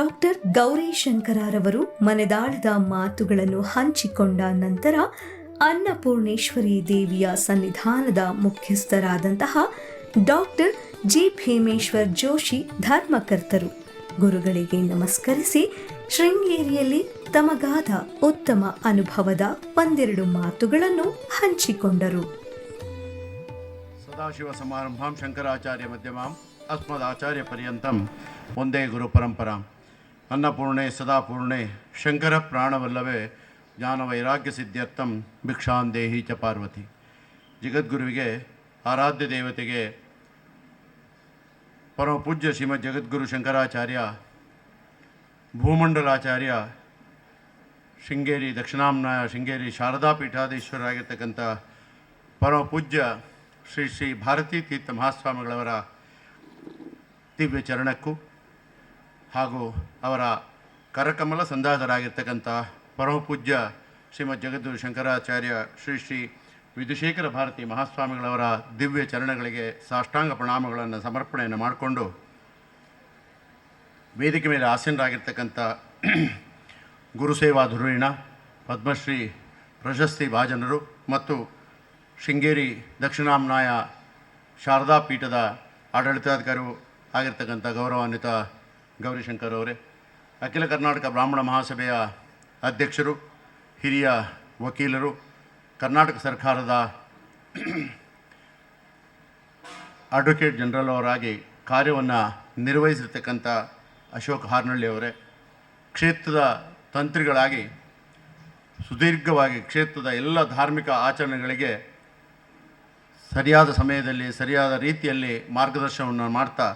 Doctor Gauri ಶಂಕರರವರು ಮನೆದಾಳದ ಮಾತುಗಳನ್ನು ಹಂಚಿಕೊಂಡ ನಂತರ ಅನ್ನಪೂರ್ಣೇಶ್ವರಿ ದೇವಿಯ ಸನ್ನಿಧಾನದ ಮುಖ್ಯಸ್ಥರಾದಂತಹ ಡಾಕ್ಟರ್ ಜಿ ಭೀಮೇಶ್ವರ್ ಜೋಶಿ ಧರ್ಮಕರ್ತರು. ಗುರುಗಳಿಗೆ ನಮಸ್ಕರಿಸಿ ಶೃಂಗೇರಿಯಲ್ಲಿ ತಮಗಾದ ಉತ್ತಮ ಅನುಭವದ ಒಂದೆರಡು ಮಾತುಗಳನ್ನು ಹಂಚಿಕೊಂಡರು. ಸದಾಶಿವ ಸಮಾರಂಭಂ ಶಂಕರಾಚಾರ್ಯ ಮಧ್ಯಮಾಂ ಅಸ್ಮದಾಚಾರ್ಯ ಪರ್ಯಂತಂ. ಒಂದೇ ಗುರು ಪರಂಪರಾಂ. ಅನ್ನಪೂರ್ಣೆ, ಸದಾಪೂರ್ಣೆ, ಶಂಕರ ಪ್ರಾಣವಲ್ಲವೇ ಜ್ಞಾನ ವೈರಾಗ್ಯ ಸಿದ್ಧ್ಯರ್ಥಂ ಭಿಕ್ಷಾನ್ ದೇಹಿ ಚ ಪಾರ್ವತಿ. ಜಗದ್ಗುರುವಿಗೆ, ಆರಾಧ್ಯ ದೇವತೆಗೆ, ಪರಮ ಪೂಜ್ಯ ಶ್ರೀಮದ್ ಜಗದ್ಗುರು ಶಂಕರಾಚಾರ್ಯ, ಭೂಮಂಡಲಾಚಾರ್ಯ, ಶೃಂಗೇರಿ ದಕ್ಷಿಣಾಮ್ನಾಯ ಶೃಂಗೇರಿ ಶಾರದಾ ಪೀಠಾಧೀಶ್ವರಾಗಿರ್ತಕ್ಕಂಥ ಪರಮ ಪೂಜ್ಯ ಶ್ರೀ ಶ್ರೀ ಭಾರತೀ ತೀರ್ಥ ಮಹಾಸ್ವಾಮಿಗಳವರ ದಿವ್ಯ ಚರಣಕ್ಕೂ ಹಾಗೂ ಅವರ ಕರಕಮಲ ಸಂಧಾತರಾಗಿರ್ತಕ್ಕಂಥ ಪರಮಪೂಜ್ಯ ಶ್ರೀಮದ್ ಜಗದ್ಗುರು ಶಂಕರಾಚಾರ್ಯ ಶ್ರೀ ಶ್ರೀ ವಿಧುಶೇಖರ ಭಾರತಿ ಮಹಾಸ್ವಾಮಿಗಳವರ ದಿವ್ಯ ಚರಣಗಳಿಗೆ ಸಾಷ್ಟಾಂಗ ಪ್ರಣಾಮಗಳನ್ನು ಸಮರ್ಪಣೆಯನ್ನು ಮಾಡಿಕೊಂಡು ವೇದಿಕೆ ಮೇಲೆ ಆಸೀನರಾಗಿರ್ತಕ್ಕಂಥ ಗುರುಸೇವಾ ಧುರೀಣ, ಪದ್ಮಶ್ರೀ ಪ್ರಶಸ್ತಿ ಭಾಜನರು ಮತ್ತು ಶೃಂಗೇರಿ ದಕ್ಷಿಣಾಮ್ನಾಯ ಶಾರದಾ ಪೀಠದ ಆಡಳಿತಾಧಿಕಾರಿಯೂ ಆಗಿರ್ತಕ್ಕಂಥ ಗೌರವಾನ್ವಿತ ಗೌರಿಶಂಕರ್ ಅವರೇ. ಅಖಿಲ ಕರ್ನಾಟಕ ಬ್ರಾಹ್ಮಣ ಮಹಾಸಭೆಯ ಅಧ್ಯಕ್ಷರು, ಹಿರಿಯ ವಕೀಲರು, ಕರ್ನಾಟಕ ಸರ್ಕಾರದ ಅಡ್ವೊಕೇಟ್ ಜನರಲ್ ಅವರಾಗಿ ಕಾರ್ಯವನ್ನು ನಿರ್ವಹಿಸಿರ್ತಕ್ಕಂಥ ಅಶೋಕ್ ಹಾರ್ನಳ್ಳಿ ಅವರೇ. ಕ್ಷೇತ್ರದ ತಂತ್ರಿಗಳಾಗಿ, ಸುದೀರ್ಘವಾಗಿ ಕ್ಷೇತ್ರದ ಎಲ್ಲ ಧಾರ್ಮಿಕ ಆಚರಣೆಗಳಿಗೆ ಸರಿಯಾದ ಸಮಯದಲ್ಲಿ, ಸರಿಯಾದ ರೀತಿಯಲ್ಲಿ ಮಾರ್ಗದರ್ಶನವನ್ನು ಮಾಡ್ತಾ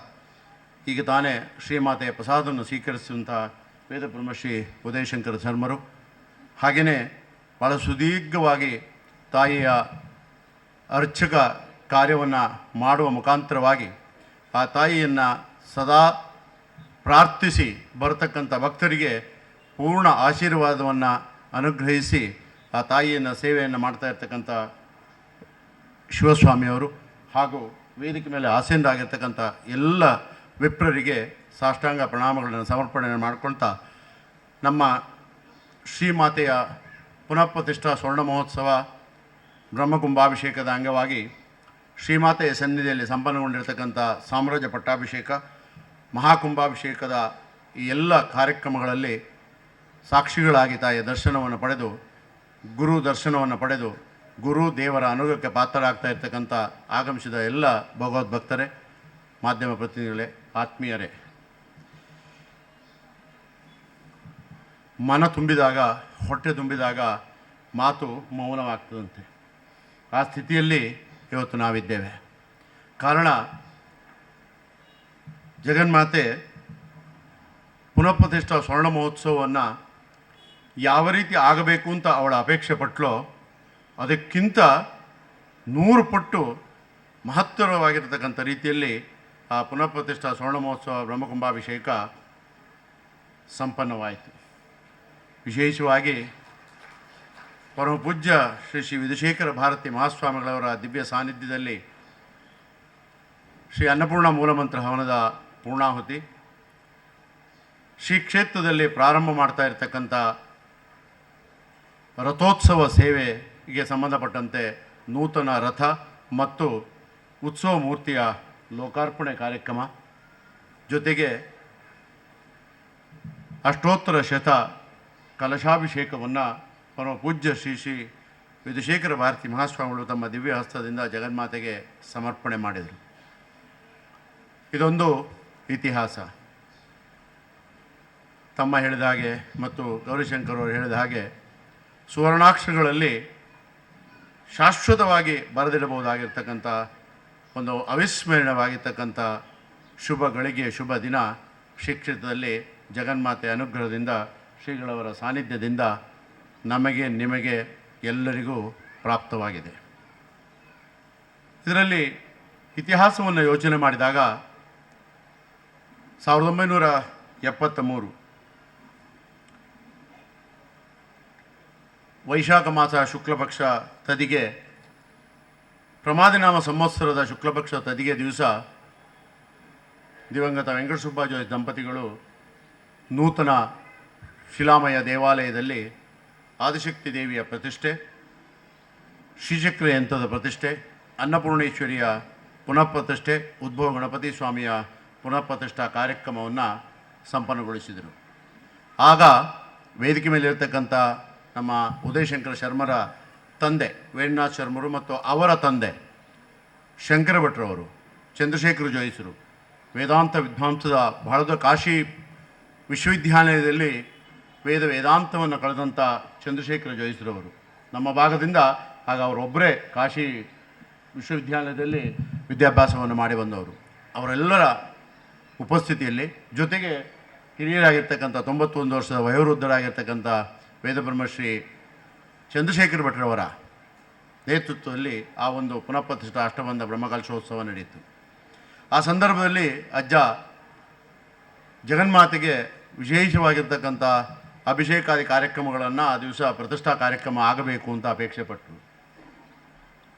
ಈಗ ತಾನೇ ಶ್ರೀಮಾತೆಯ ಪ್ರಸಾದವನ್ನು ಸ್ವೀಕರಿಸುವಂಥ ವೇದ ಬ್ರಹ್ಮಶ್ರೀ ಉದಯಶಂಕರ ಶರ್ಮರು ಹಾಗೆಯೇ ಭಾಳ ಸುದೀರ್ಘವಾಗಿ ತಾಯಿಯ ಅರ್ಚಕ ಕಾರ್ಯವನ್ನು ಮಾಡುವ ಮುಖಾಂತರವಾಗಿ ಆ ತಾಯಿಯನ್ನು ಸದಾ ಪ್ರಾರ್ಥಿಸಿ ಬರತಕ್ಕಂಥ ಭಕ್ತರಿಗೆ ಪೂರ್ಣ ಆಶೀರ್ವಾದವನ್ನು ಅನುಗ್ರಹಿಸಿ ಆ ತಾಯಿಯನ್ನು ಸೇವೆಯನ್ನು ಮಾಡ್ತಾ ಇರ್ತಕ್ಕಂಥ ಶಿವಸ್ವಾಮಿಯವರು ಹಾಗೂ ವೇದಿಕೆ ಮೇಲೆ ಆಸೀನರಾಗಿರ್ತಕ್ಕಂಥ ಎಲ್ಲ ವಿಪ್ರರಿಗೆ ಸಾಷ್ಟಾಂಗ ಪ್ರಣಾಮಗಳನ್ನು ಸಮರ್ಪಣೆ ಮಾಡ್ಕೊಳ್ತಾ ನಮ್ಮ ಶ್ರೀಮಾತೆಯ ಪುನಃಪ್ರತಿಷ್ಠಾ ಸ್ವರ್ಣ ಮಹೋತ್ಸವ ಬ್ರಹ್ಮಕುಂಭಾಭಿಷೇಕದ ಅಂಗವಾಗಿ ಶ್ರೀಮಾತೆಯ ಸನ್ನಿಧಿಯಲ್ಲಿ ಸಂಪನ್ನಗೊಂಡಿರತಕ್ಕಂಥ ಸಾಮ್ರಾಜ್ಯ ಪಟ್ಟಾಭಿಷೇಕ, ಮಹಾಕುಂಭಾಭಿಷೇಕದ ಈ ಎಲ್ಲ ಕಾರ್ಯಕ್ರಮಗಳಲ್ಲಿ ಸಾಕ್ಷಿಗಳಾಗಿ ತಾಯಿಯ ದರ್ಶನವನ್ನು ಪಡೆದು, ಗುರು ದರ್ಶನವನ್ನು ಪಡೆದು, ಗುರು ದೇವರ ಅನುಗ್ರಹಕ್ಕೆ ಪಾತ್ರರಾಗ್ತಾ ಇರ್ತಕ್ಕಂಥ ಆಗಮಿಸಿದ ಎಲ್ಲ ಭಗವದ್ಭಕ್ತರೇ ಮಾಧ್ಯಮ ಪ್ರತಿನಿಧಿಗಳೇ, ಆತ್ಮೀಯರೇ. ಮನ ತುಂಬಿದಾಗ, ಹೊಟ್ಟೆ ತುಂಬಿದಾಗ ಮಾತು ಮೌನವಾಗ್ತದಂತೆ. ಆ ಸ್ಥಿತಿಯಲ್ಲಿ ಇವತ್ತು ನಾವಿದ್ದೇವೆ. ಕಾರಣ, ಜಗನ್ಮಾತೆ ಪುನಃಪ್ರತಿಷ್ಠಾ ಸ್ವರ್ಣ ಮಹೋತ್ಸವವನ್ನು ಯಾವ ರೀತಿ ಆಗಬೇಕು ಅಂತ ಅವಳ ಅಪೇಕ್ಷೆ ಪಟ್ಲೋ, ಅದಕ್ಕಿಂತ ನೂರು ಪಟ್ಟು ಮಹತ್ತರವಾಗಿರತಕ್ಕಂಥ ರೀತಿಯಲ್ಲಿ ಆ ಪುನಃಪ್ರತಿಷ್ಠಾ ಸ್ವರ್ಣ ಮಹೋತ್ಸವ ಬ್ರಹ್ಮಕುಂಭಾಭಿಷೇಕ ಸಂಪನ್ನವಾಯಿತು. ವಿಶೇಷವಾಗಿ ಪರಮ ಪೂಜ್ಯ ಶ್ರೀ ಶ್ರೀ ವಿಧುಶೇಖರ ಭಾರತಿ ಮಹಾಸ್ವಾಮಿಗಳವರ ದಿವ್ಯ ಸಾನ್ನಿಧ್ಯದಲ್ಲಿ ಶ್ರೀ ಅನ್ನಪೂರ್ಣ ಮೂಲಮಂತ್ರ ಹವನದ ಪೂರ್ಣಾಹುತಿ, ಶ್ರೀ ಕ್ಷೇತ್ರದಲ್ಲಿ ಪ್ರಾರಂಭ ಮಾಡ್ತಾ ಇರತಕ್ಕಂಥ ರಥೋತ್ಸವ ಸೇವೆಗೆ ಸಂಬಂಧಪಟ್ಟಂತೆ ನೂತನ ರಥ ಮತ್ತು ಉತ್ಸವ ಮೂರ್ತಿಯ ಲೋಕಾರ್ಪಣೆ ಕಾರ್ಯಕ್ರಮ. ಜೊತೆಗೆ ಅಷ್ಟೋತ್ತರ ಶತ ಕಲಶಾಭಿಷೇಕವನ್ನು ಪರಮ ಪೂಜ್ಯ ಶ್ರೀ ಶ್ರೀ ವಿಧುಶೇಖರ ಭಾರತಿ ಮಹಾಸ್ವಾಮಿಗಳು ತಮ್ಮ ದಿವ್ಯ ಹಸ್ತದಿಂದ ಜಗನ್ಮಾತೆಗೆ ಸಮರ್ಪಣೆ ಮಾಡಿದರು. ಇದೊಂದು ಇತಿಹಾಸ. ತಮ್ಮ ಹೇಳಿದ ಹಾಗೆ ಮತ್ತು ಗೌರಿಶಂಕರ್ ಅವರು ಹೇಳಿದ ಹಾಗೆ ಸುವರ್ಣಾಕ್ಷರಗಳಲ್ಲಿ ಶಾಶ್ವತವಾಗಿ ಬರೆದಿಡಬಹುದಾಗಿರ್ತಕ್ಕಂಥ ಒಂದು ಅವಿಸ್ಮರಣವಾಗಿರ್ತಕ್ಕಂಥ ಶುಭ ಗಳಿಗೆ ಶುಭ ದಿನ ಶಿಕ್ಷಿತದಲ್ಲಿ ಜಗನ್ಮಾತೆ ಅನುಗ್ರಹದಿಂದ ಶ್ರೀಗಳವರ ಸಾನ್ನಿಧ್ಯದಿಂದ ನಮಗೆ, ನಿಮಗೆ ಎಲ್ಲರಿಗೂ ಪ್ರಾಪ್ತವಾಗಿದೆ. ಇದರಲ್ಲಿ ಇತಿಹಾಸವನ್ನು ಯೋಚನೆ ಮಾಡಿದಾಗ ಸಾವಿರದ ಒಂಬೈನೂರ ಎಪ್ಪತ್ತ ಮೂರು ವೈಶಾಖ ಮಾಸ ಶುಕ್ಲಪಕ್ಷ ತದಿಗೆ ಪ್ರಮಾದಿನಾಮ ಸಂವತ್ಸರದ ಶುಕ್ಲಪಕ್ಷ ತದಿಗೆ ದಿವಸ ದಿವಂಗತ ವೆಂಕಟಸುಬ್ಬಾಜೋಯ್ ದಂಪತಿಗಳು ನೂತನ ಶಿಲಾಮಯ ದೇವಾಲಯದಲ್ಲಿ ಆದಿಶಕ್ತಿ ದೇವಿಯ ಪ್ರತಿಷ್ಠೆ, ಶ್ರೀಚಕ್ರ ಯಂತ್ರದ ಪ್ರತಿಷ್ಠೆ, ಅನ್ನಪೂರ್ಣೇಶ್ವರಿಯ ಪುನಃ ಪ್ರತಿಷ್ಠೆ, ಉದ್ಭವ ಗಣಪತಿ ಸ್ವಾಮಿಯ ಪುನಃಪ್ರತಿಷ್ಠಾ ಕಾರ್ಯಕ್ರಮವನ್ನು ಸಂಪನ್ನಗೊಳಿಸಿದರು. ಆಗ ವೇದಿಕೆ ಮೇಲಿರ್ತಕ್ಕಂಥ ನಮ್ಮ ಉದಯಶಂಕರ ಶರ್ಮರ ತಂದೆ, ವೇಣುನಾಥ್ ಶರ್ಮರು ಮತ್ತು ಅವರ ತಂದೆ ಶಂಕರ ಭಟ್ರವರು, ಚಂದ್ರಶೇಖರ ಜೋಯಿಸರು. ವೇದಾಂತ ವಿದ್ವಾಂಸದ ಬಹಳದ ಕಾಶಿ ವಿಶ್ವವಿದ್ಯಾಲಯದಲ್ಲಿ ವೇದ ವೇದಾಂತವನ್ನು ಕಳೆದಂಥ ಚಂದ್ರಶೇಖರ ಜೋಯಿಸರವರು. ನಮ್ಮ ಭಾಗದಿಂದ ಆಗ ಅವರೊಬ್ಬರೇ ಕಾಶಿ ವಿಶ್ವವಿದ್ಯಾಲಯದಲ್ಲಿ ವಿದ್ಯಾಭ್ಯಾಸವನ್ನು ಮಾಡಿ ಬಂದವರು. ಅವರೆಲ್ಲರ ಉಪಸ್ಥಿತಿಯಲ್ಲಿ ಜೊತೆಗೆ ಹಿರಿಯರಾಗಿರ್ತಕ್ಕಂಥ ತೊಂಬತ್ತೊಂದು ವರ್ಷದ ವಯೋವೃದ್ಧರಾಗಿರ್ತಕ್ಕಂಥ ವೇದಬ್ರಹ್ಮಶ್ರೀ ಚಂದ್ರಶೇಖರ ಭಟ್ರವರ ನೇತೃತ್ವದಲ್ಲಿ ಆ ಒಂದು ಪುನಃಪ್ರತಿಷ್ಠಾ ಅಷ್ಟಬಂಧ ಬ್ರಹ್ಮಕಲಶೋತ್ಸವ ನಡೆಯಿತು. ಆ ಸಂದರ್ಭದಲ್ಲಿ ಅಜ್ಜ ಜಗನ್ಮಾತೆಗೆ ವಿಶೇಷವಾಗಿರ್ತಕ್ಕಂಥ ಅಭಿಷೇಕಾದಿ ಕಾರ್ಯಕ್ರಮಗಳನ್ನು ಆ ದಿವಸ ಪ್ರತಿಷ್ಠಾ ಕಾರ್ಯಕ್ರಮ ಆಗಬೇಕು ಅಂತ ಅಪೇಕ್ಷೆ ಪಟ್ಟರು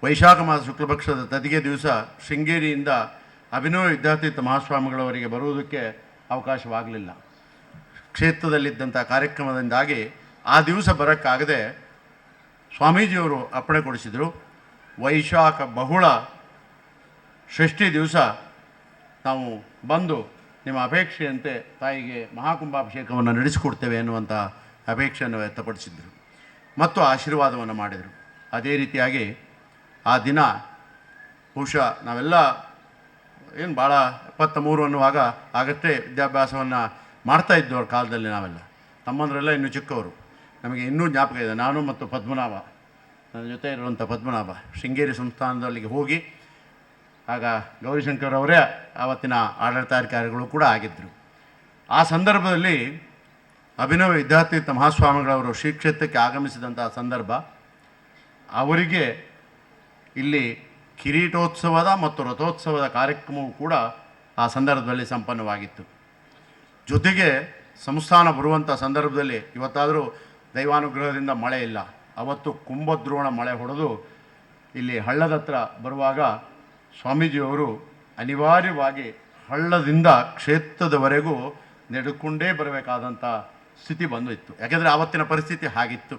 ವೈಶಾಖ ಮಾಸ ಶುಕ್ಲಪಕ್ಷದ ತದಿಗೆ ದಿವಸ ಶೃಂಗೇರಿಯಿಂದ ಅಭಿನವ ವಿದ್ಯಾತೀರ್ಥ ಮಹಾಸ್ವಾಮಿಗಳವರಿಗೆ ಬರುವುದಕ್ಕೆ ಅವಕಾಶವಾಗಲಿಲ್ಲ. ಕ್ಷೇತ್ರದಲ್ಲಿದ್ದಂಥ ಕಾರ್ಯಕ್ರಮದಿಂದಾಗಿ ಆ ದಿವಸ ಬರೋಕ್ಕಾಗದೆ ಸ್ವಾಮೀಜಿಯವರು ಅಪ್ಪಣೆ ಕೊಡಿಸಿದರು, ವೈಶಾಖ ಬಹುಳ ಷಷ್ಠಿ ದಿವಸ ನಾವು ಬಂದು ನಿಮ್ಮ ಅಪೇಕ್ಷೆಯಂತೆ ತಾಯಿಗೆ ಮಹಾಕುಂಭಾಭಿಷೇಕವನ್ನು ನಡೆಸಿಕೊಡ್ತೇವೆ ಎನ್ನುವಂಥ ಅಪೇಕ್ಷೆಯನ್ನು ವ್ಯಕ್ತಪಡಿಸಿದರು ಮತ್ತು ಆಶೀರ್ವಾದವನ್ನು ಮಾಡಿದರು. ಅದೇ ರೀತಿಯಾಗಿ ಆ ದಿನ ಬಹುಶಃ ನಾವೆಲ್ಲ ಏನು ಭಾಳ ಎಪ್ಪತ್ತ ಮೂರು ಅನ್ನುವಾಗ ಆಗಷ್ಟೇ ವಿದ್ಯಾಭ್ಯಾಸವನ್ನು ಮಾಡ್ತಾ ಇದ್ದವ್ರ ಕಾಲದಲ್ಲಿ ನಾವೆಲ್ಲ. ತಮ್ಮಂದರೆಲ್ಲ ಇನ್ನೂ ಚಿಕ್ಕವರು. ನಮಗೆ ಇನ್ನೂ ಜ್ಞಾಪಕ ಇದೆ, ನಾನು ಮತ್ತು ಪದ್ಮನಾಭ. ನನ್ನ ಜೊತೆ ಇರುವಂಥ ಪದ್ಮನಾಭ, ಶೃಂಗೇರಿ ಸಂಸ್ಥಾನದಲ್ಲಿಗೆ ಹೋಗಿ, ಆಗ ಗೌರಿಶಂಕರ್ ಅವರೇ ಆವತ್ತಿನ ಆಡಳಿತಾಧಿಕಾರಿಗಳು ಕೂಡ ಆಗಿದ್ದರು. ಆ ಸಂದರ್ಭದಲ್ಲಿ ಅಭಿನವ ವಿದ್ಯಾತೀರ್ಥ ಮಹಾಸ್ವಾಮಿಗಳವರು ಶ್ರೀ ಕ್ಷೇತ್ರಕ್ಕೆ ಆಗಮಿಸಿದಂಥ ಸಂದರ್ಭ, ಅವರಿಗೆ ಇಲ್ಲಿ ಕಿರೀಟೋತ್ಸವದ ಮತ್ತು ರಥೋತ್ಸವದ ಕಾರ್ಯಕ್ರಮವು ಕೂಡ ಆ ಸಂದರ್ಭದಲ್ಲಿ ಸಂಪನ್ನವಾಗಿತ್ತು. ಜೊತೆಗೆ ಸಂಸ್ಥಾನ ಬರುವಂಥ ಸಂದರ್ಭದಲ್ಲಿ ಇವತ್ತಾದರೂ ದೈವಾನುಗ್ರಹದಿಂದ ಮಳೆ ಇಲ್ಲ. ಅವತ್ತು ಕುಂಭದ್ರೋಣ ಮಳೆ ಹೊಡೆದು ಇಲ್ಲಿ ಹಳ್ಳದ ಹತ್ರ ಬರುವಾಗ ಸ್ವಾಮೀಜಿಯವರು ಅನಿವಾರ್ಯವಾಗಿ ಹಳ್ಳದಿಂದ ಕ್ಷೇತ್ರದವರೆಗೂ ನಡ್ಕೊಂಡೇ ಬರಬೇಕಾದಂಥ ಸ್ಥಿತಿ ಬಂದಿತ್ತು. ಯಾಕೆಂದರೆ ಆವತ್ತಿನ ಪರಿಸ್ಥಿತಿ ಹಾಗಿತ್ತು.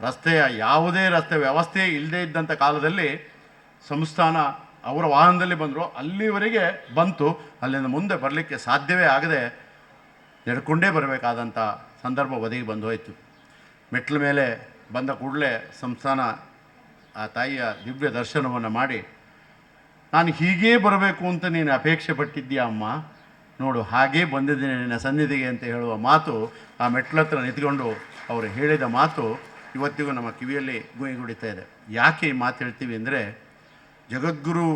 ರಸ್ತೆಯ ಯಾವುದೇ ರಸ್ತೆ ವ್ಯವಸ್ಥೆ ಇಲ್ಲದೇ ಇದ್ದಂಥ ಕಾಲದಲ್ಲಿ ಸಂಸ್ಥಾನ ಅವರ ವಾಹನದಲ್ಲಿ ಬಂದರು ಅಲ್ಲಿವರೆಗೆ ಬಂತು. ಅಲ್ಲಿಂದ ಮುಂದೆ ಬರಲಿಕ್ಕೆ ಸಾಧ್ಯವೇ ಆಗದೆ ನಡ್ಕೊಂಡೇ ಬರಬೇಕಾದಂಥ ಸಂದರ್ಭ ಒದಗಿ ಬಂದು ಹೋಯಿತು. ಮೆಟ್ಲ ಮೇಲೆ ಬಂದ ಕೂಡಲೇ ಸಂಸ್ಥಾನ, ಆ ತಾಯಿಯ ದಿವ್ಯ ದರ್ಶನವನ್ನು ಮಾಡಿ, ನಾನು ಹೀಗೇ ಬರಬೇಕು ಅಂತ ನೀನು ಅಪೇಕ್ಷೆ ಪಟ್ಟಿದ್ದೀಯ ಅಮ್ಮ? ನೋಡು, ಹಾಗೇ ಬಂದಿದ್ದೀನಿ ನಿನ್ನ ಸನ್ನಿಧಿಗೆ ಅಂತ ಹೇಳುವ ಮಾತು ಆ ಮೆಟ್ಲ ಹತ್ರ ನಿಂತ್ಕೊಂಡು ಅವರು ಹೇಳಿದ ಮಾತು ಇವತ್ತಿಗೂ ನಮ್ಮ ಕಿವಿಯಲ್ಲಿ ಗುಯಿಗುಡಿತಾ ಇದೆ. ಯಾಕೆ ಈ ಮಾತು ಹೇಳ್ತೀವಿ ಅಂದರೆ, ಜಗದ್ಗುರು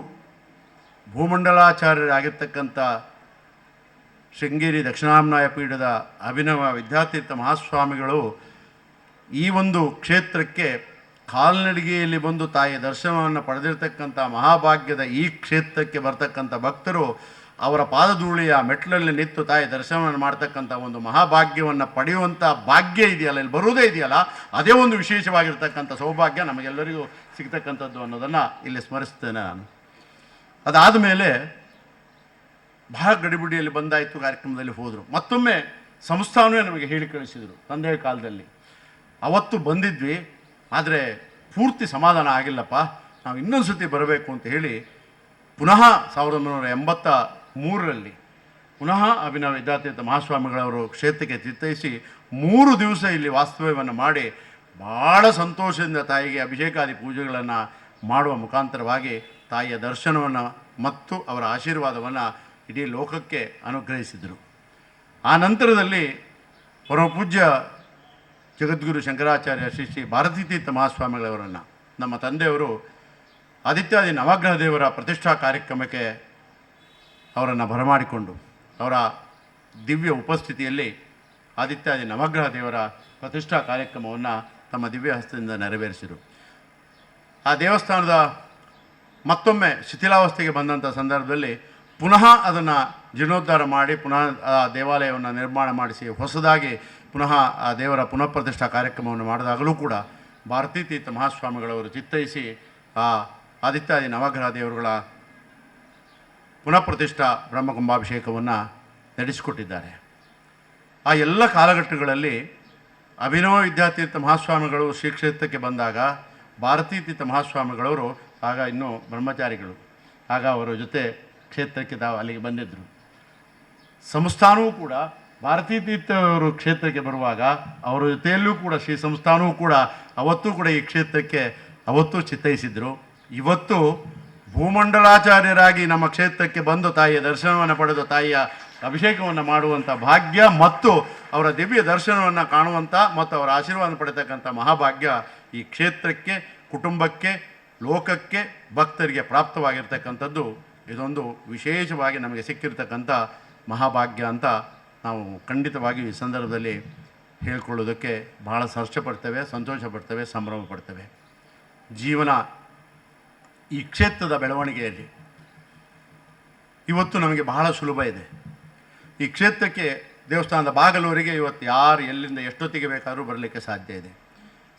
ಭೂಮಂಡಲಾಚಾರ್ಯರಾಗಿರ್ತಕ್ಕಂಥ ಶೃಂಗೇರಿ ದಕ್ಷಿಣಾಮ್ನಾಯ ಪೀಠದ ಅಭಿನವ ವಿದ್ಯಾತೀರ್ಥ ಮಹಾಸ್ವಾಮಿಗಳು ಈ ಒಂದು ಕ್ಷೇತ್ರಕ್ಕೆ ಕಾಲ್ನಡಿಗೆಯಲ್ಲಿ ಬಂದು ತಾಯಿ ದರ್ಶನವನ್ನು ಪಡೆದಿರತಕ್ಕಂಥ ಮಹಾಭಾಗ್ಯದ ಈ ಕ್ಷೇತ್ರಕ್ಕೆ ಬರ್ತಕ್ಕಂಥ ಭಕ್ತರು ಅವರ ಪಾದಧೂಳಿಯ ಮೆಟ್ಟಲಲ್ಲಿ ನಿಂತು ತಾಯಿ ದರ್ಶನವನ್ನು ಮಾಡ್ತಕ್ಕಂಥ ಒಂದು ಮಹಾಭಾಗ್ಯವನ್ನು ಪಡೆಯುವಂಥ ಭಾಗ್ಯ ಇದೆಯಲ್ಲ? ಇಲ್ಲಿ ಬರುವುದೇ ಇದೆಯಲ್ಲ? ಅದೇ ಒಂದು ವಿಶೇಷವಾಗಿರ್ತಕ್ಕಂಥ ಸೌಭಾಗ್ಯ ನಮಗೆಲ್ಲರಿಗೂ ಸಿಗ್ತಕ್ಕಂಥದ್ದು ಅನ್ನೋದನ್ನು ಇಲ್ಲಿ ಸ್ಮರಿಸ್ತೇನೆ ನಾನು. ಅದಾದ ಮೇಲೆ ಬಹಳ ಗಡಿಬಿಡಿಯಲ್ಲಿ ಬಂದಾಯಿತು ಕಾರ್ಯಕ್ರಮದಲ್ಲಿ ಹೋದರು. ಮತ್ತೊಮ್ಮೆ ಸಂಸ್ಥಾನವೇ ನಮಗೆ ಹೇಳಿ ಕಳಿಸಿದರು ತಂದೆಯ ಕಾಲದಲ್ಲಿ. ಅವತ್ತು ಬಂದಿದ್ವಿ, ಆದರೆ ಪೂರ್ತಿ ಸಮಾಧಾನ ಆಗಿಲ್ಲಪ್ಪ. ನಾವು ಇನ್ನೊಂದು ಸತಿ ಬರಬೇಕು ಅಂತ ಹೇಳಿ ಪುನಃ ಸಾವಿರದ ಒಂಬೈನೂರ ಎಂಬತ್ತ ಮೂರರಲ್ಲಿ ಪುನಃ ಅಭಿನವ ವಿದ್ಯಾತೀರ್ಥ ಮಹಾಸ್ವಾಮಿಗಳವರು ಕ್ಷೇತ್ರಕ್ಕೆ ಚಿತ್ತೈಸಿ ಮೂರು ದಿವಸ ಇಲ್ಲಿ ವಾಸ್ತವ್ಯವನ್ನು ಮಾಡಿ ಭಾಳ ಸಂತೋಷದಿಂದ ತಾಯಿಗೆ ಅಭಿಷೇಕಾದಿ ಪೂಜೆಗಳನ್ನು ಮಾಡುವ ಮುಖಾಂತರವಾಗಿ ತಾಯಿಯ ದರ್ಶನವನ್ನು ಮತ್ತು ಅವರ ಆಶೀರ್ವಾದವನ್ನು ಇಡೀ ಲೋಕಕ್ಕೆ ಅನುಗ್ರಹಿಸಿದರು. ಆ ನಂತರದಲ್ಲಿ ಪರಮಪೂಜ್ಯ ಜಗದ್ಗುರು ಶಂಕರಾಚಾರ್ಯ ಶ್ರೀ ಶ್ರೀ ಭಾರತೀತೀರ್ಥ ಮಹಾಸ್ವಾಮಿಗಳವರನ್ನು, ನಮ್ಮ ತಂದೆಯವರು ಆದಿತ್ಯಾದಿ ನವಗ್ರಹ ದೇವರ ಪ್ರತಿಷ್ಠಾ ಕಾರ್ಯಕ್ರಮಕ್ಕೆ ಅವರನ್ನು ಬರಮಾಡಿಕೊಂಡು, ಅವರ ದಿವ್ಯ ಉಪಸ್ಥಿತಿಯಲ್ಲಿ ಆದಿತ್ಯಾದಿ ನವಗ್ರಹ ದೇವರ ಪ್ರತಿಷ್ಠಾ ಕಾರ್ಯಕ್ರಮವನ್ನು ತಮ್ಮ ದಿವ್ಯ ಹಸ್ತದಿಂದ ನೆರವೇರಿಸಿದರು. ಆ ದೇವಸ್ಥಾನದ ಮತ್ತೊಮ್ಮೆ ಶಿಥಿಲಾವಸ್ಥೆಗೆ ಬಂದಂಥ ಸಂದರ್ಭದಲ್ಲಿ ಪುನಃ ಅದನ್ನು ಜೀರ್ಣೋದ್ಧಾರ ಮಾಡಿ, ಪುನಃ ಆ ದೇವಾಲಯವನ್ನು ನಿರ್ಮಾಣ ಮಾಡಿಸಿ, ಹೊಸದಾಗಿ ಪುನಃ ಆ ದೇವರ ಪುನಃ ಪ್ರತಿಷ್ಠಾ ಕಾರ್ಯಕ್ರಮವನ್ನು ಮಾಡಿದಾಗಲೂ ಕೂಡ ಭಾರತೀ ತೀರ್ಥ ಮಹಾಸ್ವಾಮಿಗಳವರು ಚಿತ್ತೈಸಿ ಆ ಆದಿತ್ಯಾದಿ ನವಗ್ರಹ ದೇವರುಗಳ ಪುನಃ ಪ್ರತಿಷ್ಠಾ ಬ್ರಹ್ಮಕುಂಭಾಭಿಷೇಕವನ್ನು ನಡೆಸಿಕೊಟ್ಟಿದ್ದಾರೆ. ಆ ಎಲ್ಲ ಕಾಲಘಟ್ಟಗಳಲ್ಲಿ ಅಭಿನವ ವಿದ್ಯಾತೀರ್ಥ ಮಹಾಸ್ವಾಮಿಗಳು ಶ್ರೀ ಕ್ಷೇತ್ರಕ್ಕೆ ಬಂದಾಗ ಭಾರತೀ ತೀರ್ಥ ಮಹಾಸ್ವಾಮಿಗಳವರು, ಆಗ ಇನ್ನೂ ಬ್ರಹ್ಮಚಾರಿಗಳು, ಆಗ ಅವರ ಜೊತೆ ಕ್ಷೇತ್ರಕ್ಕೆ ತಾವು ಅಲ್ಲಿಗೆ ಬಂದಿದ್ದರು. ಸಂಸ್ಥಾನವೂ ಕೂಡ ಭಾರತೀ ತೀರ್ಥವರು ಕ್ಷೇತ್ರಕ್ಕೆ ಬರುವಾಗ ಅವರ ಜೊತೆಯಲ್ಲೂ ಕೂಡ ಶ್ರೀ ಸಂಸ್ಥಾನವೂ ಕೂಡ ಅವತ್ತೂ ಕೂಡ ಈ ಕ್ಷೇತ್ರಕ್ಕೆ ಅವತ್ತು ಚಿತ್ತೈಸಿದ್ರು. ಇವತ್ತು ಭೂಮಂಡಲಾಚಾರ್ಯರಾಗಿ ನಮ್ಮ ಕ್ಷೇತ್ರಕ್ಕೆ ಬಂದು ತಾಯಿಯ ದರ್ಶನವನ್ನು ಪಡೆದ ತಾಯಿಯ ಅಭಿಷೇಕವನ್ನು ಮಾಡುವಂಥ ಭಾಗ್ಯ ಮತ್ತು ಅವರ ದಿವ್ಯ ದರ್ಶನವನ್ನು ಕಾಣುವಂಥ ಮತ್ತು ಅವರ ಆಶೀರ್ವಾದ ಪಡೆತಕ್ಕಂಥ ಮಹಾಭಾಗ್ಯ ಈ ಕ್ಷೇತ್ರಕ್ಕೆ, ಕುಟುಂಬಕ್ಕೆ, ಲೋಕಕ್ಕೆ, ಭಕ್ತರಿಗೆ ಪ್ರಾಪ್ತವಾಗಿರ್ತಕ್ಕಂಥದ್ದು. ಇದೊಂದು ವಿಶೇಷವಾಗಿ ನಮಗೆ ಸಿಕ್ಕಿರ್ತಕ್ಕಂಥ ಮಹಾಭಾಗ್ಯ ಅಂತ ನಾವು ಖಂಡಿತವಾಗಿ ಈ ಸಂದರ್ಭದಲ್ಲಿ ಹೇಳ್ಕೊಳ್ಳೋದಕ್ಕೆ ಬಹಳ ಸರ್ಷ ಪಡ್ತೇವೆ ಸಂತೋಷ ಪಡ್ತೇವೆ ಸಂಭ್ರಮ ಪಡ್ತೇವೆ ಜೀವನ ಈ ಕ್ಷೇತ್ರದ ಬೆಳವಣಿಗೆಯಲ್ಲಿ ಇವತ್ತು ನಮಗೆ ಬಹಳ ಸುಲಭ ಇದೆ. ಈ ಕ್ಷೇತ್ರಕ್ಕೆ ದೇವಸ್ಥಾನದ ಬಾಗಲೂರಿಗೆ ಇವತ್ತು ಯಾರು ಎಲ್ಲಿಂದ ಎಷ್ಟೊತ್ತಿಗೆ ಬೇಕಾದರೂ ಬರಲಿಕ್ಕೆ ಸಾಧ್ಯ ಇದೆ.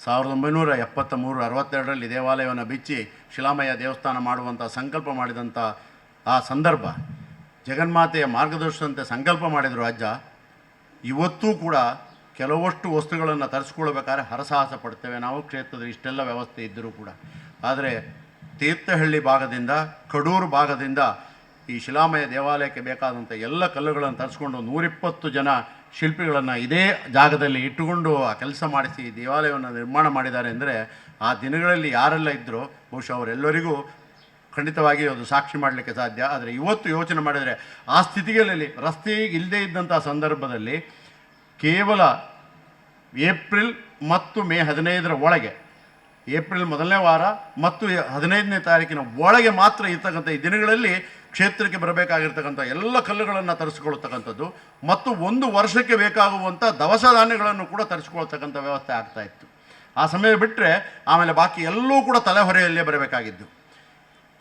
ಸಾವಿರದ ಒಂಬೈನೂರ ಎಪ್ಪತ್ತ ಮೂರು ಅರವತ್ತೆರಡರಲ್ಲಿ ದೇವಾಲಯವನ್ನು ಬಿಚ್ಚಿ ಶಿಲಾಮಯ ದೇವಸ್ಥಾನ ಮಾಡುವಂಥ ಸಂಕಲ್ಪ ಮಾಡಿದಂಥ ಆ ಸಂದರ್ಭ ಜಗನ್ಮಾತೆಯ ಮಾರ್ಗದರ್ಶನಂತೆ ಸಂಕಲ್ಪ ಮಾಡಿದರು ಅಜ್ಜ, ಇವತ್ತೂ ಕೂಡ ಕೆಲವಷ್ಟು ವಸ್ತುಗಳನ್ನು ತರಿಸ್ಕೊಳ್ಬೇಕಾದ್ರೆ ಹರಸಾಹಸ ಪಡ್ತೇವೆ. ನಾವು ಕ್ಷೇತ್ರದಲ್ಲಿ ಇಷ್ಟೆಲ್ಲ ವ್ಯವಸ್ಥೆ ಇದ್ದರೂ ಕೂಡ. ಆದರೆ ತೀರ್ಥಹಳ್ಳಿ ಭಾಗದಿಂದ, ಕಡೂರು ಭಾಗದಿಂದ ಈ ಶಿಲಾಮಯ ದೇವಾಲಯಕ್ಕೆ ಬೇಕಾದಂಥ ಎಲ್ಲ ಕಲ್ಲುಗಳನ್ನು ತರಿಸ್ಕೊಂಡು ನೂರಿಪ್ಪತ್ತು ಜನ ಶಿಲ್ಪಿಗಳನ್ನು ಇದೇ ಜಾಗದಲ್ಲಿ ಇಟ್ಟುಕೊಂಡು ಆ ಕೆಲಸ ಮಾಡಿಸಿ ದೇವಾಲಯವನ್ನು ನಿರ್ಮಾಣ ಮಾಡಿದ್ದಾರೆ ಅಂದರೆ ಆ ದಿನಗಳಲ್ಲಿ ಯಾರೆಲ್ಲ ಇದ್ದರೂ ಬಹುಶಃ ಅವರೆಲ್ಲರಿಗೂ ಖಂಡಿತವಾಗಿ ಅದು ಸಾಕ್ಷಿ ಮಾಡಲಿಕ್ಕೆ ಸಾಧ್ಯ. ಆದರೆ ಇವತ್ತು ಯೋಚನೆ ಮಾಡಿದರೆ ಆ ಸ್ಥಿತಿಗಳಲ್ಲಿ, ರಸ್ತೆ ಇಲ್ಲದೇ ಇದ್ದಂಥ ಸಂದರ್ಭದಲ್ಲಿ ಕೇವಲ ಏಪ್ರಿಲ್ ಮತ್ತು ಮೇ ಹದಿನೈದರ ಒಳಗೆ, ಏಪ್ರಿಲ್ ಮೊದಲನೇ ವಾರ ಮತ್ತು ಹದಿನೈದನೇ ತಾರೀಕಿನ ಒಳಗೆ ಮಾತ್ರ ಇರ್ತಕ್ಕಂಥ ಈ ದಿನಗಳಲ್ಲಿ ಕ್ಷೇತ್ರಕ್ಕೆ ಬರಬೇಕಾಗಿರ್ತಕ್ಕಂಥ ಎಲ್ಲ ಕಲ್ಲುಗಳನ್ನು ತರಿಸ್ಕೊಳ್ತಕ್ಕಂಥದ್ದು ಮತ್ತು ಒಂದು ವರ್ಷಕ್ಕೆ ಬೇಕಾಗುವಂಥ ದವಸ ಧಾನ್ಯಗಳನ್ನು ಕೂಡ ತರಿಸ್ಕೊಳ್ತಕ್ಕಂಥ ವ್ಯವಸ್ಥೆ ಆಗ್ತಾ ಇತ್ತು. ಆ ಸಮಯ ಬಿಟ್ಟರೆ ಆಮೇಲೆ ಬಾಕಿ ಎಲ್ಲವೂ ಕೂಡ ತಲೆಹೊರೆಯಲ್ಲೇ ಬರಬೇಕಾಗಿದ್ದು.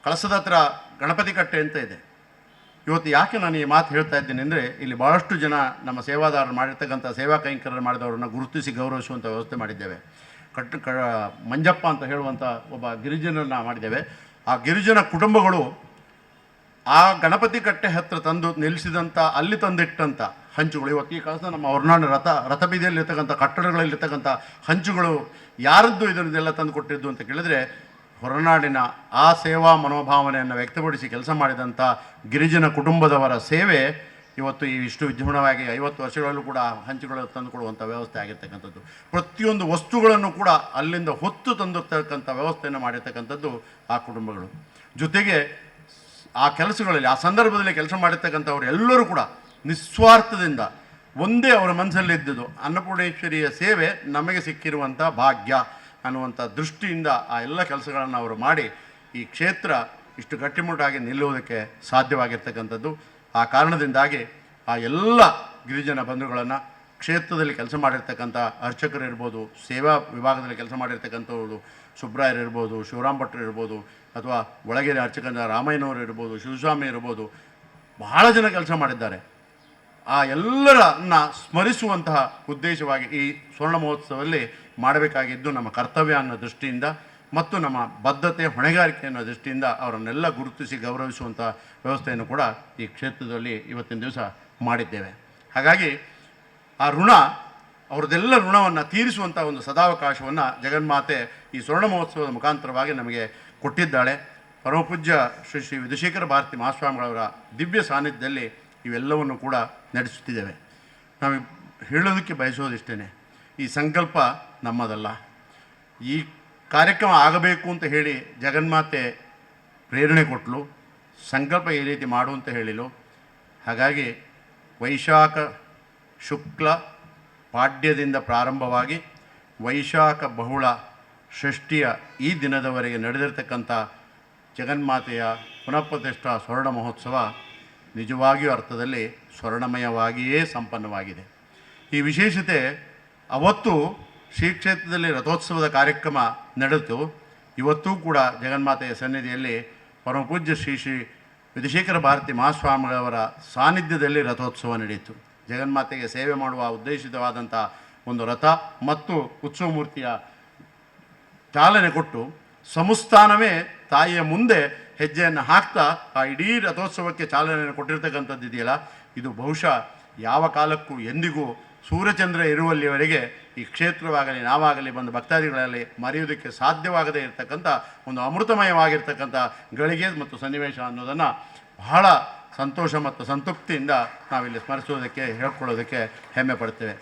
ಕಳಸದ ಹತ್ರ ಗಣಪತಿ ಕಟ್ಟೆ ಅಂತ ಇದೆ. ಇವತ್ತು ಯಾಕೆ ನಾನು ಈ ಮಾತು ಹೇಳ್ತಾ ಇದ್ದೀನಿ ಅಂದರೆ, ಇಲ್ಲಿ ಭಾಳಷ್ಟು ಜನ ನಮ್ಮ ಸೇವಾದಾರರು ಮಾಡಿರ್ತಕ್ಕಂಥ ಸೇವಾ ಕೈಂಕರ್ಯ ಮಾಡಿದವರನ್ನು ಗುರುತಿಸಿ ಗೌರವಿಸುವಂಥ ವ್ಯವಸ್ಥೆ ಮಾಡಿದ್ದೇವೆ. ಕಟ್ಟು ಕ, ಮಂಜಪ್ಪ ಅಂತ ಹೇಳುವಂಥ ಒಬ್ಬ ಗಿರಿಜನನ್ನು ಮಾಡಿದ್ದೇವೆ. ಆ ಗಿರಿಜನ ಕುಟುಂಬಗಳು ಆ ಗಣಪತಿ ಕಟ್ಟೆ ಹತ್ರ ತಂದು ನಿಲ್ಲಿಸಿದಂಥ ಅಲ್ಲಿ ತಂದಿಟ್ಟಂಥ ಹಂಚುಗಳು, ಇವತ್ತು ಈ ಕಳಸ ನಮ್ಮ ಹೊರನಾಡು ರಥ, ರಥಬೀದಿಯಲ್ಲಿರ್ತಕ್ಕಂಥ ಕಟ್ಟಡಗಳಲ್ಲಿರ್ತಕ್ಕಂಥ ಹಂಚುಗಳು ಯಾರದ್ದು ಇದನ್ನೆಲ್ಲ ತಂದು ಕೊಟ್ಟಿದ್ದು ಅಂತ ಕೇಳಿದ್ರೆ ಹೊರನಾಡಿನ ಆ ಸೇವಾ ಮನೋಭಾವನೆಯನ್ನು ವ್ಯಕ್ತಪಡಿಸಿ ಕೆಲಸ ಮಾಡಿದಂಥ ಗಿರಿಜನ ಕುಟುಂಬದವರ ಸೇವೆ ಇವತ್ತು ಈ ಇಷ್ಟು ವಿಜೃಂಭಣವಾಗಿ ಐವತ್ತು ವರ್ಷಗಳಲ್ಲೂ ಕೂಡ ಹಂಚಿಕೊಳ್ಳಲು ತಂದುಕೊಡುವಂಥ ವ್ಯವಸ್ಥೆ ಆಗಿರ್ತಕ್ಕಂಥದ್ದು. ಪ್ರತಿಯೊಂದು ವಸ್ತುಗಳನ್ನು ಕೂಡ ಅಲ್ಲಿಂದ ಹೊತ್ತು ತಂದಿರ್ತಕ್ಕಂಥ ವ್ಯವಸ್ಥೆಯನ್ನು ಮಾಡಿರ್ತಕ್ಕಂಥದ್ದು ಆ ಕುಟುಂಬಗಳು. ಜೊತೆಗೆ ಆ ಕೆಲಸಗಳಲ್ಲಿ, ಆ ಸಂದರ್ಭದಲ್ಲಿ ಕೆಲಸ ಮಾಡಿರ್ತಕ್ಕಂಥವ್ರು ಎಲ್ಲರೂ ಕೂಡ ನಿಸ್ವಾರ್ಥದಿಂದ ಒಂದೇ ಅವರ ಮನಸ್ಸಲ್ಲಿ ಇದ್ದುದು ಅನ್ನಪೂರ್ಣೇಶ್ವರಿಯ ಸೇವೆ ನಮಗೆ ಸಿಕ್ಕಿರುವಂಥ ಭಾಗ್ಯ. ಅನ್ನುವಂಥ ದೃಷ್ಟಿಯಿಂದ ಆ ಎಲ್ಲ ಕೆಲಸಗಳನ್ನು ಅವರು ಮಾಡಿ ಈ ಕ್ಷೇತ್ರ ಇಷ್ಟು ಗಟ್ಟಿಮುಟ್ಟಾಗಿ ನಿಲ್ಲುವುದಕ್ಕೆ ಸಾಧ್ಯವಾಗಿರ್ತಕ್ಕಂಥದ್ದು. ಆ ಕಾರಣದಿಂದಾಗಿ ಆ ಎಲ್ಲ ಗಿರಿಜನ ಬಂಧುಗಳನ್ನು ಕ್ಷೇತ್ರದಲ್ಲಿ ಕೆಲಸ ಮಾಡಿರ್ತಕ್ಕಂಥ ಅರ್ಚಕರು ಇರ್ಬೋದು, ಸೇವಾ ವಿಭಾಗದಲ್ಲಿ ಕೆಲಸ ಮಾಡಿರ್ತಕ್ಕಂಥವ್ರು ಸುಬ್ರಾಯರ್ ಇರ್ಬೋದು, ಶಿವರಾಮ್ ಭಟ್ರು ಇರ್ಬೋದು, ಅಥವಾ ಒಳಗೆರೆ ಅರ್ಚಕನ ರಾಮಯ್ಯನವರು ಇರ್ಬೋದು, ಶಿವಸ್ವಾಮಿ ಇರ್ಬೋದು, ಬಹಳ ಜನ ಕೆಲಸ ಮಾಡಿದ್ದಾರೆ. ಆ ಎಲ್ಲರನ್ನ ಸ್ಮರಿಸುವಂತಹ ಉದ್ದೇಶವಾಗಿ ಈ ಸ್ವರ್ಣ ಮಹೋತ್ಸವದಲ್ಲಿ ಮಾಡಬೇಕಾಗಿದ್ದು ನಮ್ಮ ಕರ್ತವ್ಯ ಅನ್ನೋ ದೃಷ್ಟಿಯಿಂದ ಮತ್ತು ನಮ್ಮ ಬದ್ಧತೆ, ಹೊಣೆಗಾರಿಕೆ ಅನ್ನೋ ದೃಷ್ಟಿಯಿಂದ ಅವರನ್ನೆಲ್ಲ ಗುರುತಿಸಿ ಗೌರವಿಸುವಂಥ ವ್ಯವಸ್ಥೆಯನ್ನು ಕೂಡ ಈ ಕ್ಷೇತ್ರದಲ್ಲಿ ಇವತ್ತಿನ ದಿವಸ ಮಾಡಿದ್ದೇವೆ. ಹಾಗಾಗಿ ಆ ಋಣ, ಅವ್ರದ್ದೆಲ್ಲ ಋಣವನ್ನು ತೀರಿಸುವಂಥ ಒಂದು ಸದಾವಕಾಶವನ್ನು ಜಗನ್ಮಾತೆ ಈ ಸ್ವರ್ಣ ಮಹೋತ್ಸವದ ಮುಖಾಂತರವಾಗಿ ನಮಗೆ ಕೊಟ್ಟಿದ್ದಾಳೆ. ಪರಮಪೂಜ್ಯ ಶ್ರೀ ಶ್ರೀ ವಿಧುಶೇಖರ ಭಾರತಿ ಮಹಾಸ್ವಾಮಿಗಳವರ ದಿವ್ಯ ಸಾನ್ನಿಧ್ಯದಲ್ಲಿ ಇವೆಲ್ಲವನ್ನು ಕೂಡ ನಡೆಸುತ್ತಿದ್ದೇವೆ. ನಾವು ಹೇಳೋದಕ್ಕೆ ಬಯಸೋದಿಷ್ಟೇ ಈ ಸಂಕಲ್ಪ ನಮ್ಮದಲ್ಲ. ಈ ಕಾರ್ಯಕ್ರಮ ಆಗಬೇಕು ಅಂತ ಹೇಳಿ ಜಗನ್ಮಾತೆ ಪ್ರೇರಣೆ ಕೊಟ್ಟಲು ಸಂಕಲ್ಪ ಈ ರೀತಿ ಮಾಡು ಅಂತ ಹೇಳಿಲು. ಹಾಗಾಗಿ ವೈಶಾಖ ಶುಕ್ಲ ಪಾಡ್ಯದಿಂದ ಪ್ರಾರಂಭವಾಗಿ ವೈಶಾಖ ಬಹುಳ ಷಷ್ಠಿಯ ಈ ದಿನದವರೆಗೆ ನಡೆದಿರ್ತಕ್ಕಂಥ ಜಗನ್ಮಾತೆಯ ಪುನಃಪ್ರತಿಷ್ಠಾ ಸ್ವರ್ಣ ಮಹೋತ್ಸವ ನಿಜವಾಗಿಯೂ ಅರ್ಥದಲ್ಲಿ ಸ್ವರ್ಣಮಯವಾಗಿಯೇ ಸಂಪನ್ನವಾಗಿದೆ. ಈ ವಿಶೇಷತೆ ಅವತ್ತು ಶ್ರೀ ಕ್ಷೇತ್ರದಲ್ಲಿ ರಥೋತ್ಸವದ ಕಾರ್ಯಕ್ರಮ ನಡೆಯಿತು ಇವತ್ತೂ ಕೂಡ ಜಗನ್ಮಾತೆಯ ಸನ್ನಿಧಿಯಲ್ಲಿ ಪರಮಪೂಜ್ಯ ಶ್ರೀ ಶ್ರೀ ವಿಧಿಶೇಖರ ಭಾರತಿ ಮಹಾಸ್ವಾಮಿಗಳವರ ಸಾನ್ನಿಧ್ಯದಲ್ಲಿ ರಥೋತ್ಸವ ನಡೆಯಿತು. ಜಗನ್ಮಾತೆಗೆ ಸೇವೆ ಮಾಡುವ ಉದ್ದೇಶಿತವಾದಂಥ ಒಂದು ರಥ ಮತ್ತು ಉತ್ಸವ ಮೂರ್ತಿಯ ಚಾಲನೆ ಕೊಟ್ಟು ಸಂಸ್ಥಾನವೇ ತಾಯಿಯ ಮುಂದೆ ಹೆಜ್ಜೆಯನ್ನು ಹಾಕ್ತಾ ಆ ಇಡೀ ರಥೋತ್ಸವಕ್ಕೆ ಚಾಲನೆಯನ್ನು ಕೊಟ್ಟಿರ್ತಕ್ಕಂಥದ್ದು ಇದೆಯಲ್ಲ? ಇದು ಬಹುಶಃ ಯಾವ ಕಾಲಕ್ಕೂ ಎಂದಿಗೂ ಸೂರ್ಯಚಂದ್ರ ಇರುವಲ್ಲಿವರೆಗೆ ಈ ಕ್ಷೇತ್ರವಾಗಲಿ, ನಾವಾಗಲಿ, ಬಂದು ಭಕ್ತಾದಿಗಳಲ್ಲಿ ಮರೆಯುವುದಕ್ಕೆ ಸಾಧ್ಯವಾಗದೇ ಇರತಕ್ಕಂಥ ಒಂದು ಅಮೃತಮಯವಾಗಿರ್ತಕ್ಕಂಥ ಗಳಿಗೆ ಮತ್ತು ಸನ್ನಿವೇಶ ಅನ್ನೋದನ್ನು ಬಹಳ ಸಂತೋಷ ಮತ್ತು ಸಂತೃಪ್ತಿಯಿಂದ ನಾವಿಲ್ಲಿ ಸ್ಮರಿಸೋದಕ್ಕೆ ಹೇಳ್ಕೊಳ್ಳೋದಕ್ಕೆ ಹೆಮ್ಮೆ ಪಡ್ತೇವೆ.